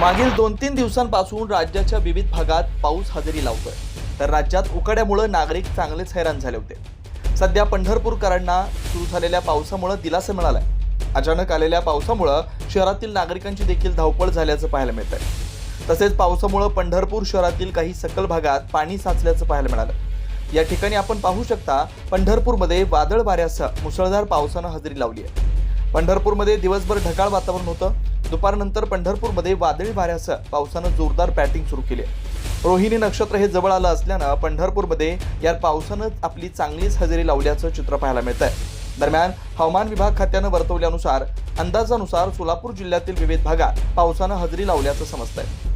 मागील दोन तीन दिवसांपासून राज्याच्या विविध भागात पाऊस हजेरी लावतोय. तर राज्यात उकाड्यामुळे नागरिक चांगलेच हैराण झाले होते. सध्या पंढरपूरकरांना सुरू झालेल्या पावसामुळे दिलासा मिळालाय. अचानक आलेल्या पावसामुळं शहरातील नागरिकांची देखील धावपळ झाल्याचं पाहायला मिळत आहे तसेच पावसामुळं पंढरपूर शहरातील काही सकल भागात पाणी साचल्याचं पाहायला मिळालं. या ठिकाणी आपण पाहू शकता पंढरपूरमध्ये वादळ वाऱ्यासह मुसळधार पावसानं हजेरी लावली आहे. पंढरपूरमध्ये दिवसभर ढगाळ वातावरण होतं. दुपारनंतर पंढरपूरमध्ये वादळी वाऱ्यासह पावसानं जोरदार बॅटिंग सुरू केली. रोहिणी नक्षत्र हे जवळ आलं असल्यानं पंढरपूरमध्ये या पावसानं आपली चांगलीच हजेरी लावल्याचं चित्र पाहायला मिळत आहे दरम्यान हवामान विभाग खात्यानं वर्तवल्यानुसार अंदाजानुसार सोलापूर जिल्ह्यातील विविध भागात पावसानं हजेरी लावल्याचं समजतंय.